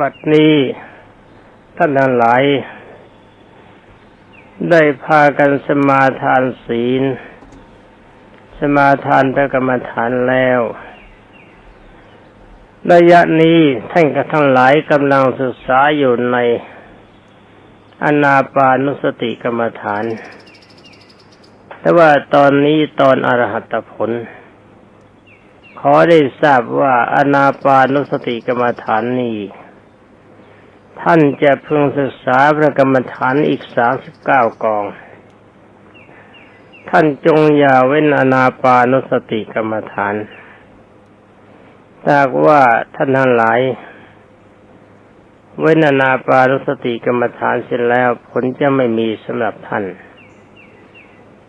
บัดนี้ท่านทั้งหลาย ได้พากันสมาทานศีล สมาทานพระกรรมฐานแล้ว ระยะนี้ท่านกับทั้งหลายกำลังศึกษาอยู่ในอนาปานุสติกรรมฐาน แต่ว่าตอนนี้ตอนอรหัตผล ขอได้ทราบว่าอนาปานุสติกรรมฐานนี้ ท่านจะพึงศึกษาพระกรรมฐานอีกสามสิบเก้ากอง ท่านจงอย่าเว้นอนาปานุสติกรรมฐานถ้าว่าท่านทั้งหลาย เว้นอนาปานุสติกรรมฐานเสร็จแล้วผลจะไม่มีสำหรับท่าน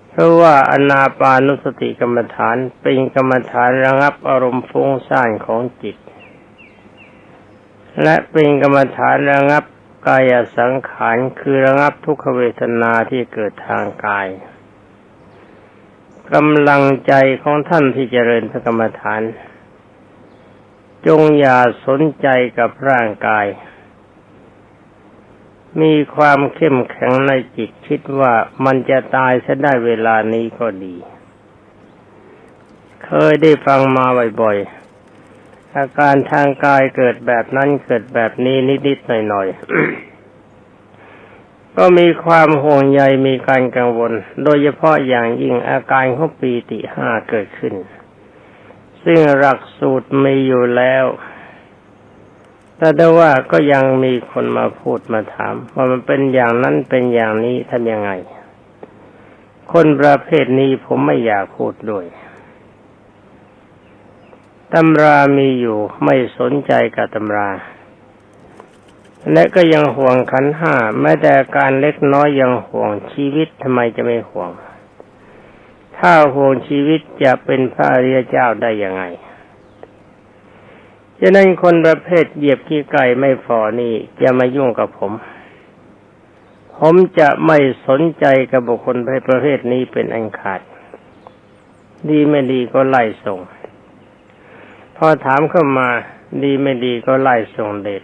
เพราะว่าอนาปานุสติกรรมฐานเป็นกรรมฐานระงับอารมณ์ฟุ้งซ่านของจิต และเป็นกรรมฐานระงับกายสังขารคือระงับทุกขเวทนาที่เกิดทางกายกำลังใจของท่านที่เจริญพระกรรมฐาน จงอย่าสนใจกับร่างกาย มีความเข้มแข็งในจิตคิดว่ามันจะตายซะได้เวลานี้ก็ดี เคยได้ฟังมาบ่อยๆ อาการทางกายเกิดแบบนั้นเกิดแบบนี้นิดๆหน่อยๆ ก็มีความห่วงใยมีการกังวล โดยเฉพาะอย่างยิ่งอาการของปีติห้าเกิดขึ้น ซึ่งหลักสูตรมีอยู่แล้ว แต่ได้ว่าก็ยังมีคนมาพูดมาถาม ว่ามันเป็นอย่างนั้นเป็นอย่างนี้ทำยังไง คนประเภทนี้ผมไม่อยากพูดด้วย ตำรามีอยู่ไม่สนใจกับตำรา และก็ยังห่วงขันห้าแม้แต่การเล็กน้อยยังห่วงชีวิตทำไมจะไม่ห่วง ถ้าห่วงชีวิตจะเป็นพระอริยเจ้าได้ยังไงฉะนั้นคนประเภทเหยียบขี้ไก่ไม่ฟอนี่จะมายุ่งกับผม ผมจะไม่สนใจกับบุคคลประเภทนี้เป็นอันขาด ดีไม่ดีก็ไล่ส่ง พอถามเข้ามาดีไม่ดีก็ไล่ส่งเด็ด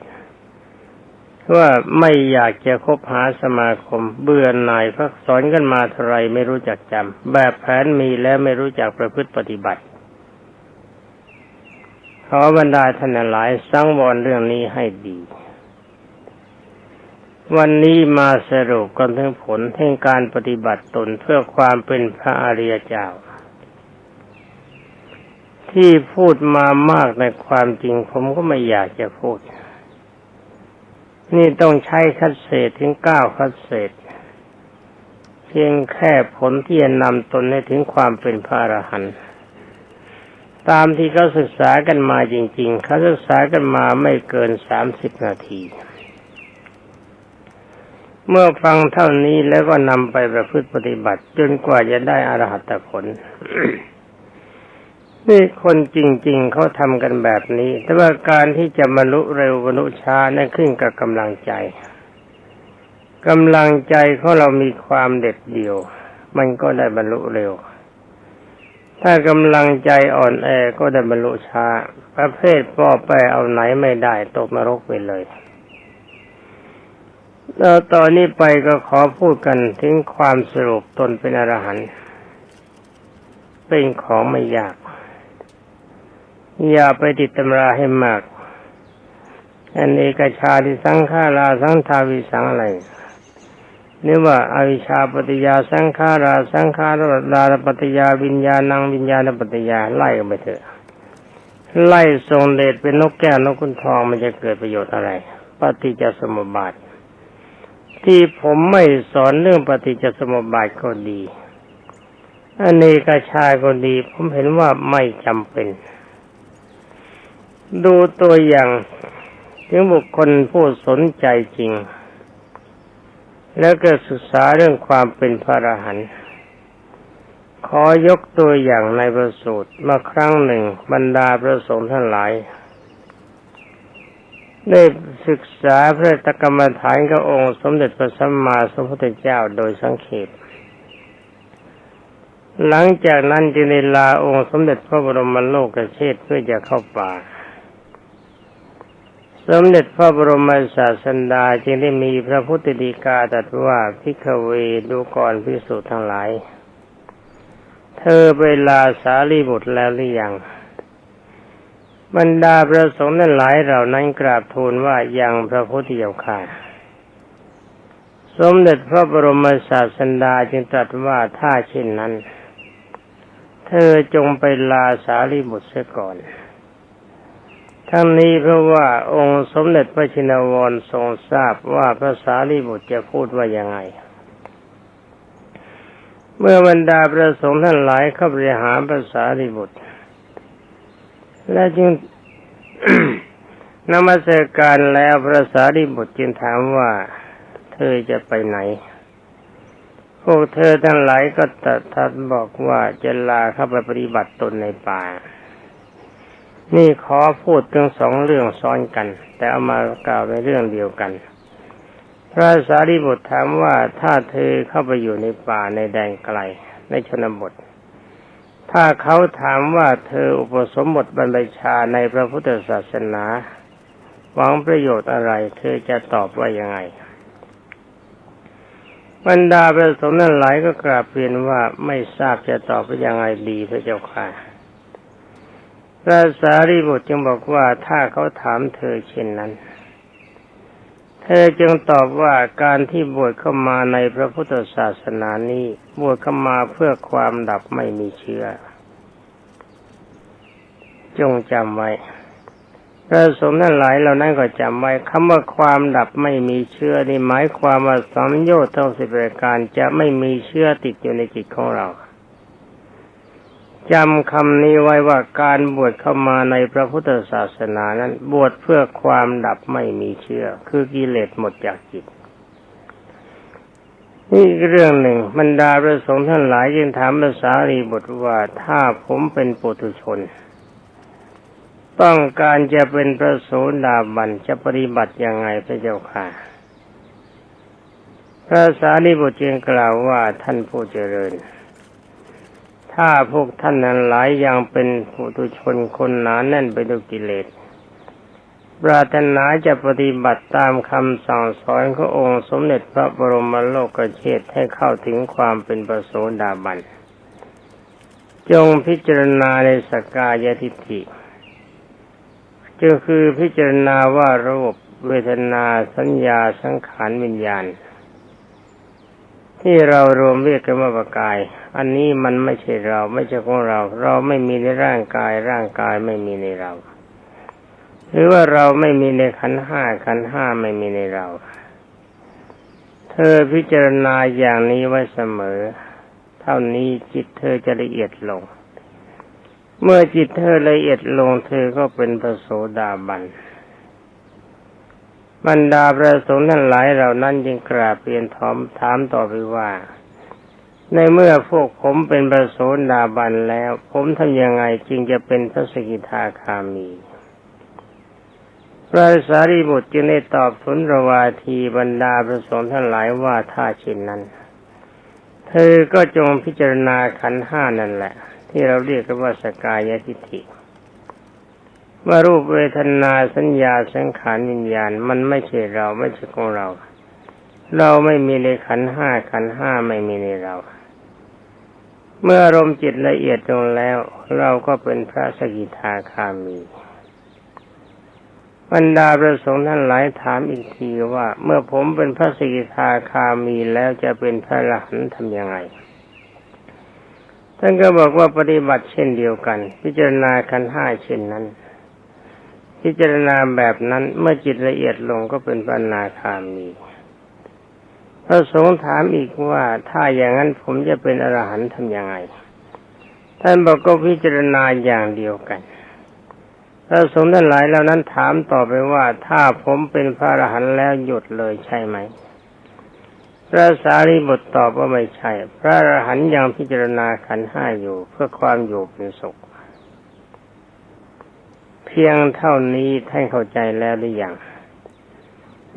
ว่าไม่อยากจะคบหาสมาคม เบื่อหน่ายพักสอนกันมาเท่าไรไม่รู้จักจำแบบแผนมีแล้วไม่รู้จักประพฤติปฏิบัติ ขอบรรดาท่านหลายสังวรเรื่องนี้ให้ดี วันนี้มาสรุปกันถึงผลแห่งการปฏิบัติตนเพื่อความเป็นพระอริยเจ้า ที่พูดมามากในความจริงผมก็ไม่อยากจะพูด นี่ต้องใช้คัดเศษถึงเก้าคัดเศษ เพียงแค่ผลที่จะนำตนให้ถึงความเป็นพระอรหันต์ตามที่เขาศึกษากันมาจริง ๆ เขาศึกษากันมาไม่เกินสามสิบนาที เมื่อฟังเท่านี้แล้วก็นำไปประพฤติปฏิบัติ จนกว่าจะได้อรหัตผล นี่คนจริง ๆเขาทำกันแบบนี้ แต่ว่าการที่จะบรรลุเร็วบรรลุช้านั่นขึ้นกับกำลังใจกำลังใจของเรามีความเด็ดเดี่ยว มันก็ได้บรรลุเร็ว ถ้ากำลังใจอ่อนแอก็ได้บรรลุช้า ประเภทป้อแปเอาไหนไม่ได้ตกนรกไปเลยแล้วตอนนี้ไปก็ขอพูดกันถึงความสรุปตนเป็นอรหันต์เป็นของไม่ยาก อย่าไปติดตำราให้มาก อันเอกชาที่สังฆาราสังทาวิสังอะไรนี่ว่าอาวิชาปฏิยาสังขาราสังขาราปฏิยาวิญญาณังวิญญาณปฏิยาไล่กันไปเถอะ ไล่ทรงเดชเป็นนกแก้วนกคุณทองมันจะเกิดประโยชน์อะไร ปฏิจจสมุปบาท ที่ผมไม่สอนเรื่องปฏิจจสมุปบาทก็ดีอเนกชาก็ดี ผมเห็นว่าไม่จำเป็น ดูตัวอย่างถึงบุคคลผู้สนใจจริง แล้วก็ศึกษาเรื่องความเป็นพระอรหันต์ขอยกตัวอย่างในประสูตรมาครั้งหนึ่งบรรดาพระสงฆ์ทั้งหลาย ได้ศึกษาพระตกรรมฐานกับองค์สมเด็จพระสัมมาสัมพุทธเจ้าโดยสังเขปหลังจากนั้นจึงได้ลาองค์สมเด็จพระบรมโลกเชษเพื่อจะเข้าป่า สมเด็จพระบรมศาสดาจึงได้มีพระพุทธดีกาตรัสว่าพิกเวดูก่อนพิสูจน์ทั้งหลาย เธอเวลาสารีบุตรแล้วหรือยังบรรดาพระสงฆ์นั้นหลายเหล่านั้นกราบทูลว่ายังพระพุทธเจ้าค่ะ สมเด็จพระบรมศาสดาจึงตรัสว่าถ้าเช่นนั้น เธอจงไปลาสารีบุตรเสียก่อน ทั้งนี้เพราะว่าองค์สมเด็จพระชินวรทรงทราบว่าพระสารีบุตรจะพูดว่ายังไง เมื่อบรรดาพระสงฆ์ท่านหลายเข้าไปหาพระสารีบุตร และจึงนมัสการแล้วพระสารีบุตรจึงถามว่าเธอจะไปไหน พวกเธอทั้งหลายก็ตัดทัดบอกว่าจะลาเข้าไปปฏิบัติตนในป่า นี่ขอพูดถึงสองเรื่องซ้อนกัน แต่เอามากล่าวในเรื่องเดียวกัน พระสารีบุตรถามว่าถ้าเธอเข้าไปอยู่ในป่าในแดนไกลในชนบท ถ้าเขาถามว่าเธออุปสมบทบรรพชาในพระพุทธศาสนาหวังประโยชน์อะไร เธอจะตอบว่ายังไงบรรดาพระสงฆ์นั้นหลายก็กราบเรียนว่าไม่ทราบจะตอบว่ายังไงดีพระเจ้าค่ะ พระสารีบุตรจึงบอกว่าถ้าเขาถามเธอเช่นนั้น เธอจึงตอบว่าการที่บวชเข้ามาในพระพุทธศาสนานี้บวชเข้ามาเพื่อความดับไม่มีเชื้อ จงจำไว้พระสงฆ์นั้นหลายเหล่านั้นก็จำไว้คำว่าความดับไม่มีเชื้อนี่หมายความว่าสัมโยชน์ทั้งสิบประการจะไม่มีเชื้อติดอยู่ในจิตของเรา จำคำนี้ไว้ว่าการบวชเข้ามาในพระพุทธศาสนานั้น บวชเพื่อความดับไม่มีเชื้อคือกิเลสหมดจากจิต นี่เรื่องหนึ่งบรรดาพระสงฆ์ท่านหลายยังถามภาษารีบทว่าถ้าผมเป็นปุถุชน ต้องการจะเป็นพระโสดาบันจะปฏิบัติยังไงพระเจ้าค่ะ พระสารีบุตรจึงกล่าวว่าท่านผู้เจริญ ถ้าพวกท่านนั้นหลายอยังเป็นปุถุชนคนหนาแน่นไปด้วยกิเลสปรารถนาจะปฏิบัติตามคำสั่งสอนขององค์สมเด็จพระบรมโลกเชษให้เข้าถึงความเป็นประโสดาบัน จงพิจารณาในสกกายทิฏฐิก็คือพิจารณาว่ารูปเวทนาสัญญาสังขารวิญญาณ ที่เรารวมเรียกกันว่าประกาย อันนี้มันไม่ใช่เราไม่ใช่ของเรา เราไม่มีในร่างกาย ร่างกายไม่มีในเรา หรือว่าเราไม่มีในขันห้าขันห้าไม่มีในเรา เธอพิจารณาอย่างนี้ไว้เสมอ เท่านี้จิตเธอจะละเอียดลง เมื่อจิตเธอละเอียดลงเธอก็เป็นพระโสดาบัน บรรดาพระสงฆ์ทั้งหลายเหล่านั้นจึงกราบเรียนถามถามต่อไปว่า ในเมื่อพวกผมเป็นพระโสดาบันแล้ว ผมทำยังไงจึงจะเป็นพระสกิทาคามีพระสารีบุตรจึงได้ตอบสุนรวาทีบรรดาพระสงฆ์ทั้งหลายว่าถ้าเช่นนั้น เธอก็จงพิจารณาขันห้านั่นแหละ ที่เราเรียกกันว่าสกายทิฏฐิ ว่ารูปเวทนาสัญญาสังขารวิญญาณ มันไม่ใช่เราไม่ใช่ของเรา เราไม่มีในขันห้าขันห้าไม่มีในเรา เมื่ออารมณ์จิตละเอียดลงแล้ว เราก็เป็นพระสกิทาคามีบรรดาประสงค์ท่านหลายถามอีกทีว่า เมื่อผมเป็นพระสกิทาคามีแล้วจะเป็นพระอรหันทำยังไงท่านก็บอกว่าปฏิบัติเช่นเดียวกัน พิจารณาขันห้าเช่นนั้น พิจารณาแบบนั้นเมื่อจิตละเอียดลงก็เป็นพระอนาคามีพระสงฆ์ถามอีกว่าถ้าอย่างนั้นผมจะเป็นอรหันต์ทำยังไง ท่านบอกก็พิจารณาอย่างเดียวกัน พระสงฆ์ท่านหลายเหล่านั้นถามต่อไปว่าถ้าผมเป็นพระอรหันต์แล้วหยุดเลยใช่ไหม พระสารีบุตรตอบว่าไม่ใช่ พระอรหันต์ยังพิจารณาขันห้าอยู่เพื่อความอยู่เป็นสุข พียงเท่านี้ท่านเข้าใจแล้วหรือยัง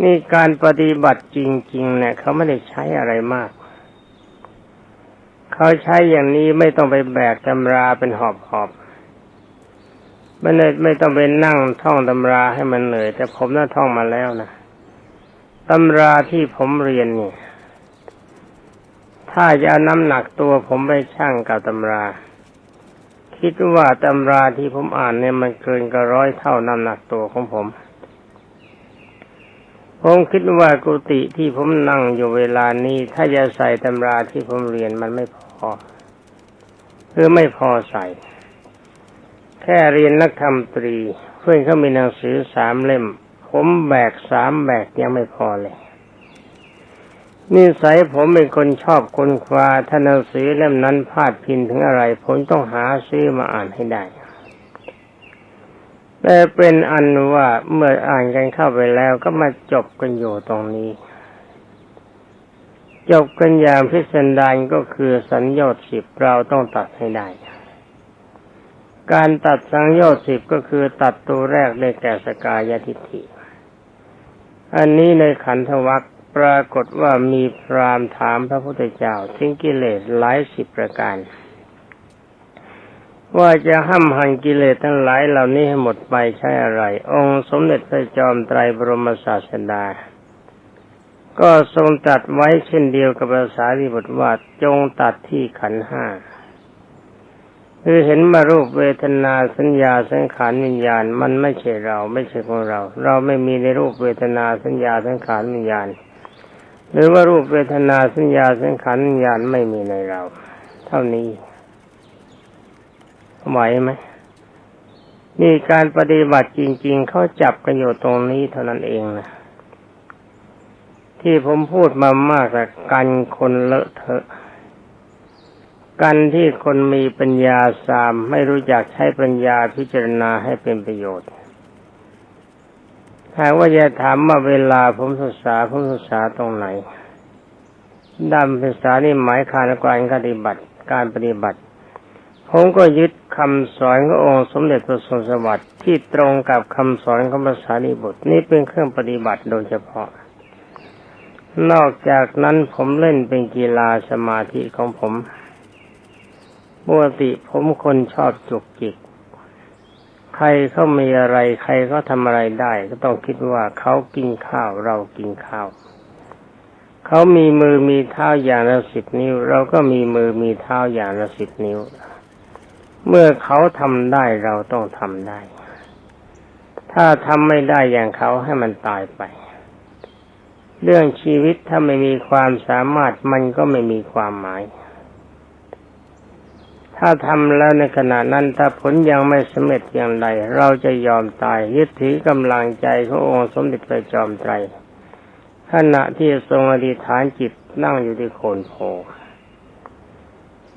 นี่การปฏิบัติจริง ๆ เนี่ย เขาไม่ได้ใช้อะไรมาก เขาใช้อย่างนี้ไม่ต้องไปแบกตำราเป็นหอบหอบไม่ได้ไม่ต้องไปนั่งท่องตำราให้มันเหนื่อย แต่ผมน่าท่องมาแล้วนะตำราที่ผมเรียนเนี่ย ถ้าจะเอาน้ำหนักตัวผมไปชั่งกับตำรา คิดว่าตำราที่ผมอ่านเนี่ยมันเกินกว่าร้อยเท่าน้ำหนักตัวของผม ผมคิดว่ากุฏิที่ผมนั่งอยู่เวลานี้ ถ้าจะใส่ตำราที่ผมเรียนมันไม่พอคือไม่พอใส่ แค่เรียนนักธรรมตรี เพื่อนเขามีหนังสือสามเล่ม ผมแบกสามแบกยังไม่พอเลย นิสัยผมเป็นคนชอบคนคว้าถ้าหนังสือเล่มนั้นพาดพินถึงอะไร ผมต้องหาซื้อมาอ่านให้ได้ แต่เป็นอันว่าเมื่ออ่านกันเข้าไปแล้วก็มาจบกันอยู่ตรงนี้ จบกันอย่างพิสดารก็คือสัญญาสิบเราต้องตัดให้ได้ การตัดสัญญาสิบก็คือตัดตัวแรกในแก่สกายทิฏฐิอันนี้ในขันธวัค ปรากฏว่ามีพรามถามพระพุทธเจ้าถึงกิเลสหลายสิบประการ ว่าจะห้ามหันกิเลสทั้งหลายเหล่านี้ให้หมดไปใช้อะไร องค์สมเด็จพระจอมไตรบรมศาสดา ก็ทรงตัดไว้เช่นเดียวกับภาษาที่บทว่าจงตัดที่ขันห้าคือเห็นมารูปเวทนาสัญญาสังขารวิญญาณ มันไม่ใช่เราไม่ใช่ของเรา เราไม่มีในรูปเวทนาสัญญาสังขารวิญญาณ หรือว่ารูปเวทนาสัญญาสังขารญญาณไม่มีในเรา เท่านี้ไหวไหมนี่การปฏิบัติจริง ๆ เขาจับกันอยู่ตรงนี้เท่านั้นเองนะที่ผมพูดมามากแต่กันคนเลอะเทอะ กันที่คนมีปัญญาสามไม่รู้จักใช้ปัญญาพิจารณาให้เป็นประโยชน์ ถ้าว่าจะถามว่าเวลาผมศึกษาผมศึกษาตรงไหนด้านภาษานี่หมายการการปฏิบัติการปฏิบัติ ผมก็ยึดคำสอนขององค์สมเด็จพระสุสวัสดิ์ที่ตรงกับคำสอนของภาษาลิบุตรนี่เป็นเครื่องปฏิบัติโดยเฉพาะ นอกจากนั้นผมเล่นเป็นกีฬาสมาธิของผมปกติผมคนชอบจุกจิก ใครเขามีอะไร ใครเขาทำอะไรได้ ก็ต้องคิดว่าเขากินข้าวเรากินข้าวเขามีมือมีเท้าอย่างละสิบนิ้ว เราก็มีมือมีเท้าอย่างละสิบนิ้ว เมื่อเขาทำได้เราต้องทำได้ ถ้าทำไม่ได้อย่างเขาให้มันตายไป เรื่องชีวิตถ้าไม่มีความสามารถมันก็ไม่มีความหมาย ถ้าทำแล้วในขณะนั้นถ้าผลยังไม่สำเร็จอย่างไร เราจะยอมตายยึดถือกำลังใจขององค์สมเด็จพระจอมไตรขณะที่ทรงอธิษฐานจิตนั่งอยู่ที่โคนโพ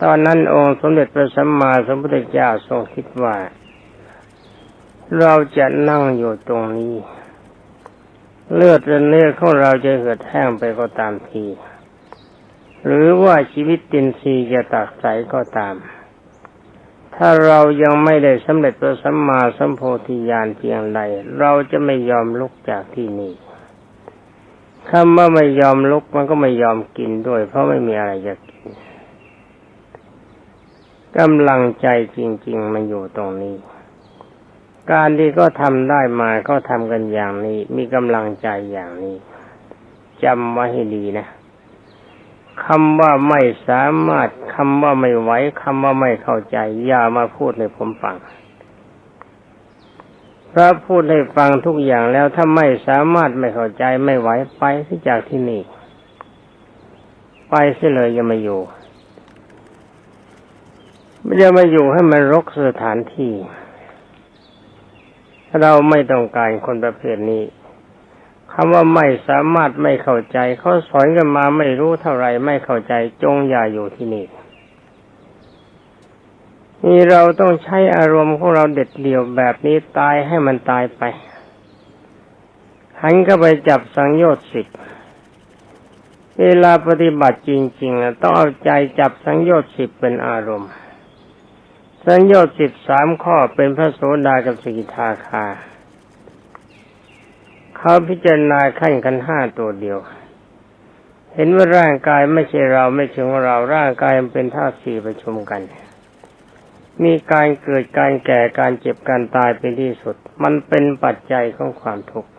ตอนนั้นองค์สมเด็จพระสัมมาสัมพุทธเจ้าทรงคิดว่า เราจะนั่งอยู่ตรงนี้ เลือดและเนื้อของเราจะเหือดแห้งไปก็ตามที หรือว่าชีวิตตินซีจะตักใสก็ตาม ถ้าเรายังไม่ได้สำเร็จพระสัมมาสัมโพธิญาณเพียงใด เราจะไม่ยอมลุกจากที่นี่คำว่าไม่ยอมลุกมันก็ไม่ยอมกินด้วย เพราะไม่มีอะไรจะกินกำลังใจจริง ๆ มันอยู่ตรงนี้ การที่ก็ทำได้มาก็ทำกันอย่างนี้ มีกำลังใจอย่างนี้จำไว้ให้ดีนะ คำว่าไม่สามารถคำว่าไม่ไหวคำว่าไม่เข้าใจ อย่ามาพูดให้ผมฟังพระพูดให้ฟังทุกอย่างแล้วถ้าไม่สามารถไม่เข้าใจไม่ไหวไปที่จากที่นี่ ไปเสียเลยอย่ามาอยู่ไม่จะมาอยู่ให้มันรกสถานที่ เราไม่ต้องการคนประเภทนี้ คำว่าไม่สามารถไม่เข้าใจเขาสอนกันมาไม่รู้เท่าไรไม่เข้าใจจงอย่าอยู่ที่นี่นี่เราต้องใช้อารมณ์ของเราเด็ดเดี่ยวแบบนี้ตายให้มันตายไป หันก็ไปจับสังโยชน์สิบเวลาปฏิบัติจริงๆต้องเอาใจจับสังโยชน์สิบเป็นอารมณ์ สังโยชน์สิบสามข้อเป็นพระโสดากับสกิทาคา เขาพิจารณาขั้นกันห้าตัวเดียว เห็นว่าร่างกายไม่ใช่เราไม่ใช่ของเราร่างกายมันเป็นธาตุสี่ประชุมกัน มีการเกิดการแก่การเจ็บการตายเป็นที่สุด มันเป็นปัจจัยของความทุกข์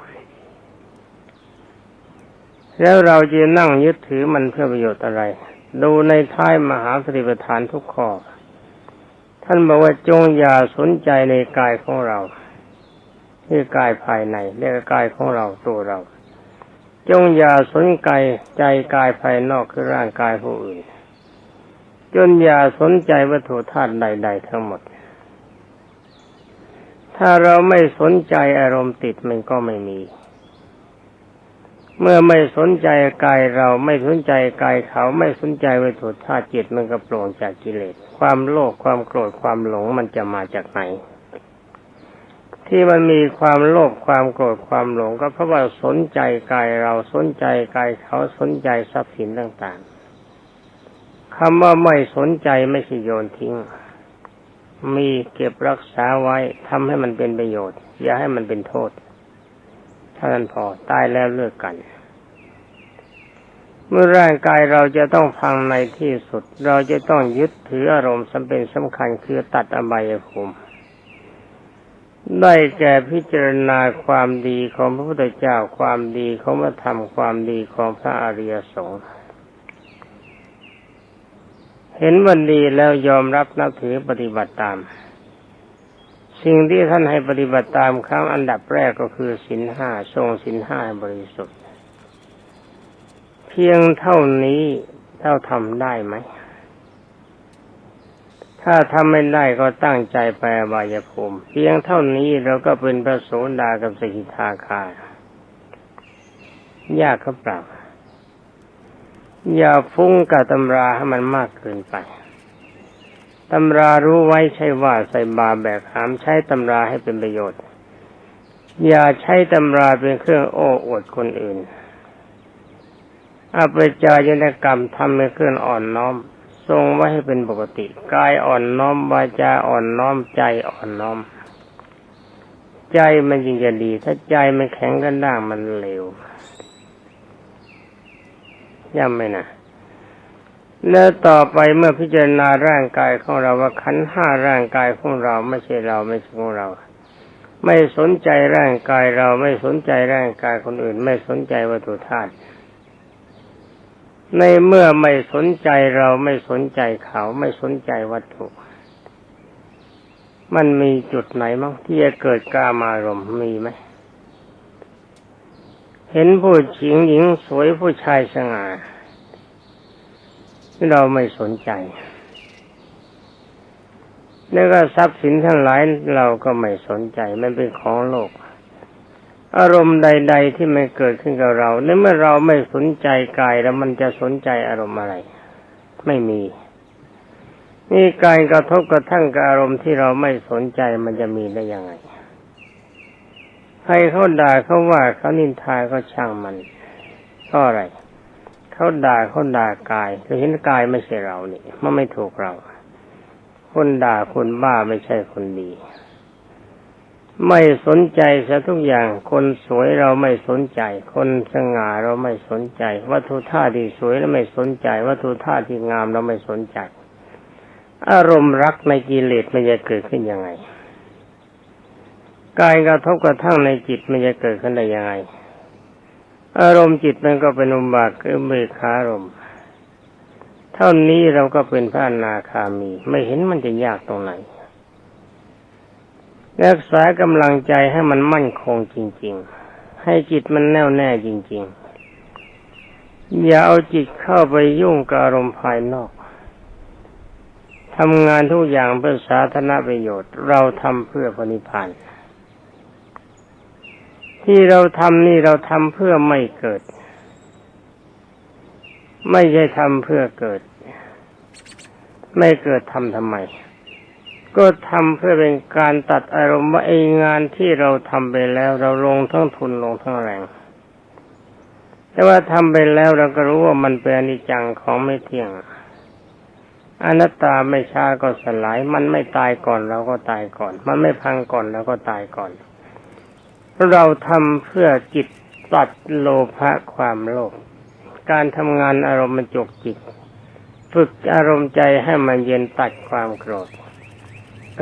แล้วเราจะนั่งยึดถือมันเพื่อประโยชน์อะไร ดูในท้ายมหาสติปัฏฐานทุกข้อ ท่านบอกว่าจงอย่าสนใจในกายของเรา ที่กายภายในเรียกกายของเราตัวเรา จงอย่าสนใจใจกายภายนอกคือร่างกายผู้อื่น จนอย่าสนใจวัตถุธาตุใด ๆ ทั้งหมด ถ้าเราไม่สนใจอารมณ์ติดมันก็ไม่มี เมื่อไม่สนใจกายเราไม่สนใจกายเขาไม่สนใจวัตถุธาตุจิตมันก็โปร่งจากกิเลส ความโลภความโกรธความหลงมันจะมาจากไหน ที่มันมีความโลภความโกรธความหลงก็เพราะว่าสนใจกายเราสนใจกายเขาสนใจทรัพย์สินต่างๆคำว่าไม่สนใจไม่ใช่โยนทิ้ง มีเก็บรักษาไว้ทำให้มันเป็นประโยชน์ อย่าให้มันเป็นโทษถ้านั้นพอตายแล้วเลิกกัน เมื่อร่างกายเราจะต้องพังในที่สุด เราจะต้องยึดถืออารมณ์สำเป็นสำคัญคือตัดอบายภูมิ ได้แก่พิจารณาความดีของพระพุทธเจ้าความดีของพระธรรมความดีของพระอริยสงฆ์เห็นวันดีแล้วยอมรับนับถือปฏิบัติตาม สิ่งที่ท่านให้ปฏิบัติตามครั้งอันดับแรกก็คือสินห้าทรงสินห้าบริสุทธิ์ เพียงเท่านี้เท่าทำได้ไหม ถ้าทำไม่ได้ก็ตั้งใจไปอบายภูมิ เพียงเท่านี้เราก็เป็นพระโสดากับสกิทาคายากก็เปล่าอย่าฟุ้งกับตำราให้มันมากเกินไปตำรารู้ไว้ใช่ว่าใส่บาแบกหามใช้ตำราให้เป็นประโยชน์ อย่าใช้ตำราเป็นเครื่องโอ้อวดคนอื่นอาปจายนกรรมทำให้เครื่องอ่อนน้อม ทรงไว้ให้เป็นปกติกายอ่อนน้อมวาจาอ่อนน้อมใจอ่อนน้อม ใจมันจึงจะดี ถ้าใจมันแข็งกันด้างมันเร็วย่ำไหมนะแล้วต่อไปเมื่อพิจารณาร่างกายของเราว่าขันห้าร่างกายของเราไม่ใช่เราไม่ใช่ของเรา ไม่สนใจร่างกายเราไม่สนใจร่างกายคนอื่น ไม่สนใจวัตถุธาตุ ในเมื่อไม่สนใจเราไม่สนใจเขาไม่สนใจวัตถุ มันมีจุดไหนมั้งที่จะเกิดกามารมณ์มีไหมเห็นผู้หญิงหญิงสวยผู้ชายสง่าเราไม่สนใจแล้วก็ทรัพย์สินทั้งหลายเราก็ไม่สนใจมันเป็นของโลก อารมณ์ใด ๆ ที่มันเกิดขึ้นกับเราในเมื่อเราไม่สนใจกายแล้วมันจะสนใจอารมณ์อะไร ไม่มีนี่การกระทบกระทั่งกับอารมณ์ที่เราไม่สนใจมันจะมีได้ยังไงใครเขาด่าเขาว่าเขานินทาเขาช่างมันก็อะไรเขาด่าเขาด่ากายเราเห็นกายไม่ใช่เรานี่มันไม่ถูกเรา คนด่าคนบ้าไม่ใช่คนดี ไม่สนใจซะทุกอย่าง คนสวยเราไม่สนใจ คนสง่าเราไม่สนใจ วัตถุท่าที่สวยเราไม่สนใจ วัตถุท่าที่งามเราไม่สนใจ อารมณ์รักในกิเลสมันจะเกิดขึ้นยังไงกายกระทบกระทั่งในจิตมันจะเกิดขึ้นได้ยังไง อารมณ์จิตมันก็เป็นอุบาทคือเมฆารมเท่านี้เราก็เป็นพระอนาคามี ไม่เห็นมันจะยากตรงไหน รักษากำลังใจให้มันมั่นคงจริง ๆ ให้จิตมันแน่วแน่จริง ๆ อย่าเอาจิตเข้าไปยุ่งกับอารมณ์ภายนอกทำงานทุกอย่างเพื่อสาธารณประโยชน์ เราทำเพื่อพนิพพานที่เราทำนี่เราทำเพื่อไม่เกิด ไม่ใช่ทำเพื่อเกิด ไม่เกิดทำทำไม ก็ทำเพื่อเป็นการตัดอารมณ์ว่าไอ้งานที่เราทำไปแล้ว เราลงทั้งทุนลงทั้งแรง แต่ว่าทำไปแล้วเราก็รู้ว่ามันเป็นอนิจจังของไม่เที่ยงอนัตตาไม่ช้าก็สลาย มันไม่ตายก่อนเราก็ตายก่อน มันไม่พังก่อนเราก็ตายก่อน เราทำเพื่อจิตตัดโลภะความโลภการทำงานอารมณ์มันจกจิต ฝึกอารมณ์ใจให้มันเย็นตัดความโกรธ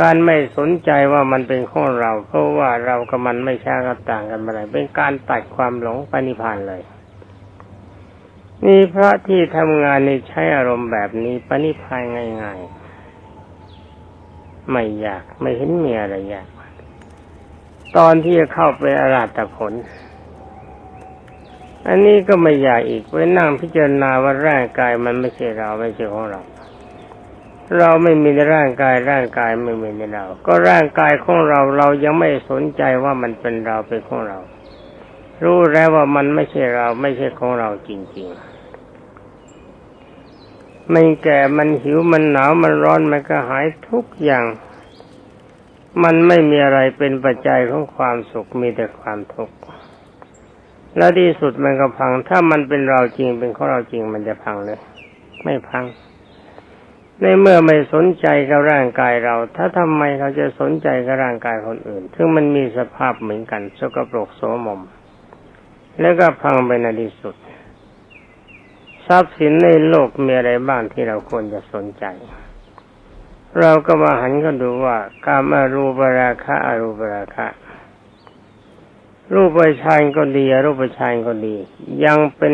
การไม่สนใจว่ามันเป็นของเรา เพราะว่าเรากับมันไม่ใช่กันต่างกันอะไรเป็นการตัดความหลงปนิพานเลยนี่พระที่ทำงานในใช้อารมณ์แบบนี้ปณิพานง่ายๆไม่อยากไม่เห็นมีอะไรยากตอนที่จะเข้าไปอาราตผล อันนี้ก็ไม่อยากอีกไว้นั่งพิจารณาว่าร่างกายมันไม่ใช่เราไม่ใช่ของเรา เราไม่มีในร่างกายร่างกายไม่มีในเรา ก็ร่างกายของเราเรายังไม่สนใจว่ามันเป็นเราเป็นของเรา รู้แล้วว่ามันไม่ใช่เราไม่ใช่ของเราจริง ๆ มันแก่มันหิวมันหนาวมันร้อนมันก็หายทุกอย่าง มันไม่มีอะไรเป็นปัจจัยของความสุขมีแต่ความทุกข์แล้วที่สุดมันก็พัง ถ้ามันเป็นเราจริงเป็นของเราจริงมันจะพังเลย ไม่พัง ในเมื่อไม่สนใจกับร่างกายเรา ถ้าทำไมเราจะสนใจกับร่างกายคนอื่น ซึ่งมันมีสภาพเหมือนกันสกปรกโสมม แล้วก็พังไปในที่สุด ทรัพย์สินในโลกมีอะไรบ้างที่เราควรจะสนใจ เราก็มาหันก็ดูว่าการมารูปราคะอรูปราคะ รูปฌานก็ดีอรูปฌานก็ดี ยังเป็น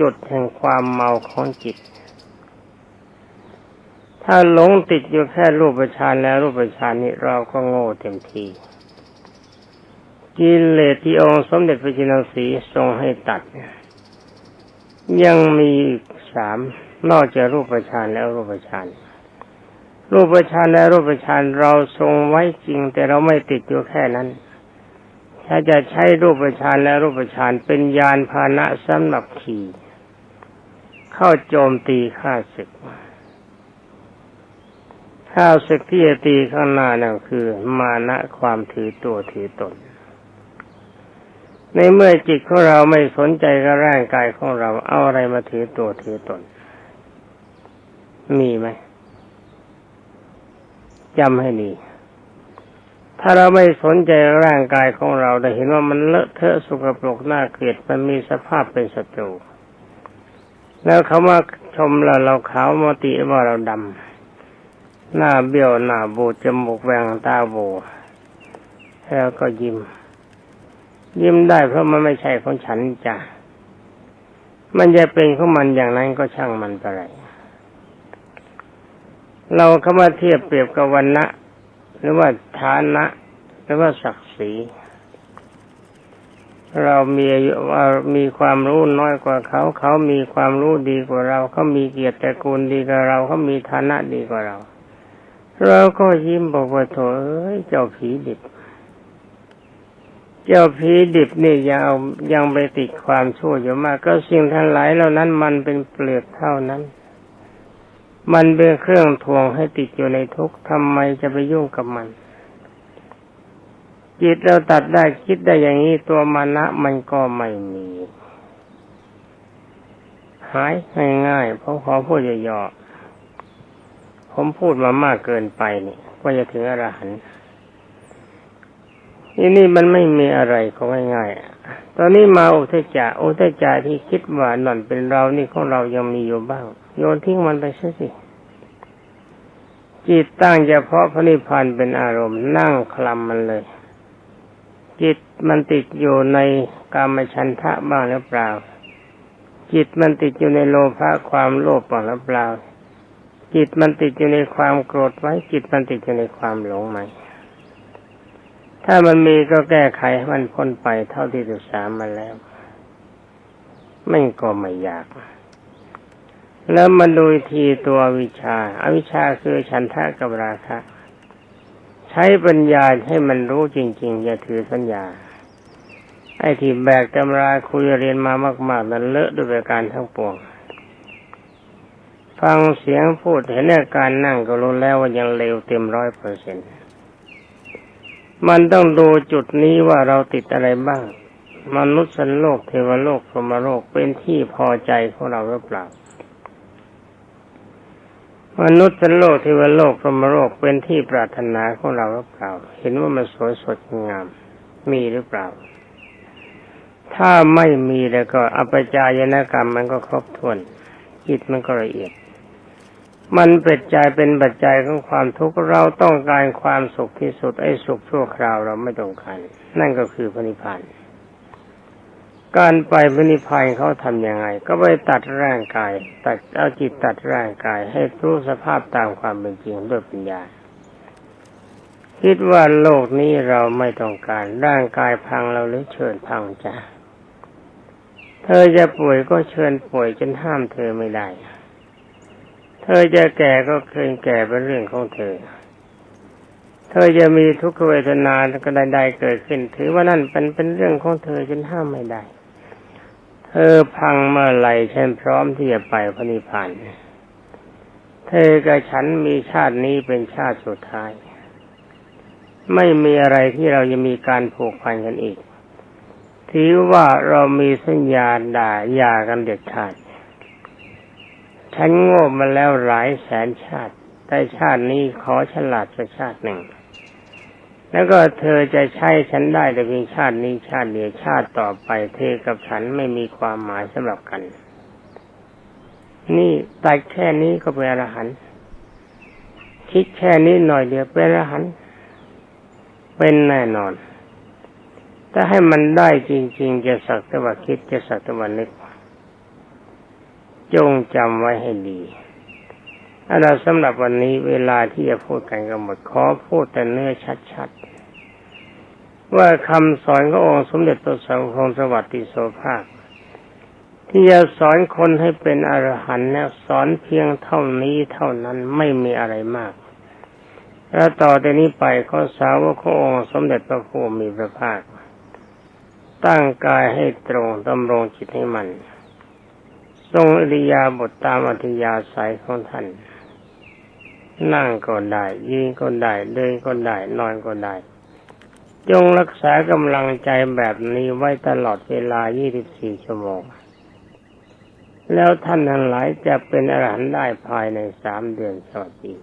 จุดแห่งความเมาของจิต ถ้าหลงติดอยู่แค่รูปฌานแล้วรูปฌานนี้เราก็โง่เต็มทีกิเลสที่องค์สมเด็จพระจินสีทรงให้ตัด ยังมีอีกสามนอกจากรูปฌานแล้วรูปฌานรูปฌานและรูปฌานเราทรงไว้จริง แต่เราไม่ติดอยู่แค่นั้น ถ้าจะใช้รูปฌานและรูปฌานเป็นยานพาหนะสำหรับขี่ เข้าโจมตีข้าศึก ข้าศึกที่จะตีข้างหน้านั่นคือ มานะความถือตัวถือตน ในเมื่อจิตของเราไม่สนใจกับร่างกายของเราเอาอะไรมาถือตัวถือตน มีไหมจำให้ดีถ้าเราไม่สนใจร่างกายของเราแต่เห็นว่ามันเลอะเทอะสกปรกน่าเกลียดมันมีสภาพเป็นศัตรูแล้วเขามาชมเราเราขาวมาติว่าเราดำ หน้าเบี้ยวหน้าบูดจมูกแหวงตาโบแล้วก็ยิ้ม ยิ้มได้เพราะมันไม่ใช่ของฉันจ้ะมันจะเป็นของมันอย่างนั้นก็ช่างมันไปเลยเราเข้ามาเทียบเปรียบกับวันนะหรือว่าฐานะหรือว่าศักดิ์ศรีเรามีอายุว่ามีความรู้น้อยกว่าเขา เขามีความรู้ดีกว่าเรา เขามีเกียรติตระกูลดีกว่าเรา เขามีฐานะดีกว่าเรา เราก็ยิ้มบอกว่าโถเอ้ยเจ้าผีดิบ เจ้าผีดิบนี่ยังเอายังไปติดความชั่วอยู่มาก ก็สิ่งทั้งหลายเหล่านั้นมันเป็นเปลือกเท่านั้น มันเป็นเครื่องทวงให้ติดอยู่ในทุกข์ทำไมจะไปยุ่งกับมัน จิตเราตัดได้คิดได้อย่างนี้ตัวมานะมันก็ไม่มี หายง่ายๆเพราะขอพูดย่อๆ ผมพูดมามากเกินไปนี่ก็จะถึงอรหันต์นี่นี่มันไม่มีอะไรของง่ายๆ ตอนนี้มาอุทจาอุทจาที่คิดว่าหน่อนเป็นเรานี่ของเรายังมีอยู่บ้าง โยนทิ้งมันไปซะสิจิตตั้งเฉพาะพระนิพพานเป็นอารมณ์นั่งคลำมันเลย จิตมันติดอยู่ในกามฉันทะบ้างหรือเปล่า จิตมันติดอยู่ในโลภะความโลภบ้างหรือเปล่า จิตมันติดอยู่ในความโกรธไว้จิตมันติดอยู่ในความหลงไหมถ้ามันมีก็แก้ไขให้มันพ้นไปเท่าที่ศึกษามาแล้วไม่ก็ไม่อยาก แล้วมาดูทีตัววิชาอาวิชาคือฉันทะกับราคะ ใช้ปัญญาให้มันรู้จริง ๆ อย่าถือสัญญา ไอ้ที่แบกตำราคุยเรียนมามาก ๆ นั้นเลอะด้วยการทั้งปวง ฟังเสียงพูดเห็นอาการนั่งก็รู้แล้วว่ายังเลวเต็มร้อยเปอร์เซ็นต์มันต้องดูจุดนี้ว่าเราติดอะไรบ้าง มนุษย์สันโลกเทวโลกพรหมโลกเป็นที่พอใจของเราหรือเปล่ามนุษย์เป็นโลกเทวโลกพรหมโลกเป็นที่ปรารถนาของเราหรือเปล่า เห็นว่ามันสวยสดงาม มีหรือเปล่า ถ้าไม่มีแล้วก็อปจายนกรรมมันก็ครบถ้วนจิตมันก็ละเอียด มันเป็นใจเป็นปัจจัยของความทุกข์เราต้องการความสุขที่สุดไอ้สุขชั่วคราวเราไม่ต้องการนั่นก็คือพระนิพพานการไปพระนิพพานเขาทำยังไง ก็ไปตัดร่างกาย ตัดเอาจิตตัดร่างกาย ให้รู้สภาพตามความเป็นจริงด้วยปัญญา คิดว่าโลกนี้เราไม่ต้องการร่างกายพังเราหรือเชิญพังจ้ะเธอจะป่วยก็เชิญป่วยจนห้ามเธอไม่ได้ เธอจะแก่ก็เคยแก่เป็นเรื่องของเธอ เธอจะมีทุกขเวทนาก็ใดๆเกิดขึ้น ถือว่านั่นเป็นเป็นเรื่องของเธอจนห้ามไม่ได้ เธอพังเมื่อไหร่ฉันพร้อมที่จะไปพระนิพพานเธอกับฉันมีชาตินี้เป็นชาติสุดท้าย ไม่มีอะไรที่เราจะมีการผูกพันกันอีก ถือว่าเรามีสัญญาด่าหย่ากันเด็ดขาด ฉันโง่มาแล้วหลายแสนชาติ แต่ชาตินี้ขอฉลาดสักชาติหนึ่ง แล้วก็เธอจะใช้ฉันได้แต่เพียงชาตินี้ชาติเดียวชาติต่อไป เธอกับฉันไม่มีความหมายสำหรับกัน นี่ตัดแค่นี้ก็เป็นอรหันต์คิดแค่นี้หน่อยเดียวเป็นอรหันต์เป็นแน่นอน ถ้าให้มันได้จริง ๆ จะสักแต่ว่าคิดจะสักแต่ว่านึก จงจำไว้ให้ดีอันนั้นสำหรับวันนี้เวลาที่จะพูดกันก็หมดขอพูดแต่เนื้อชัดๆ ว่าคำสอนขององค์สมเด็จพระสังฆสวัสดิโสภาค ที่จะสอนคนให้เป็นอรหันต์นี่ยสอนเพียงเท่านี้เท่านั้นไม่มีอะไรมาก แล้วต่อแต่นี้ไปข้อสาวกขององค์สมเด็จพระพุทธมีพระภาค ตั้งกายให้ตรงดำรงจิตให้มัน ทรงอริยาบทตามอัธยาศัยของท่าน นั่งก็ได้ยืนก็ได้เดินก็ได้นอนก็ได้ จงรักษากำลังใจแบบนี้ไว้ตลอดเวลา 24 ชั่วโมง แล้วท่านทั้งหลายจะเป็นอรหันต์ได้ภายในสามเดือนสวัสดี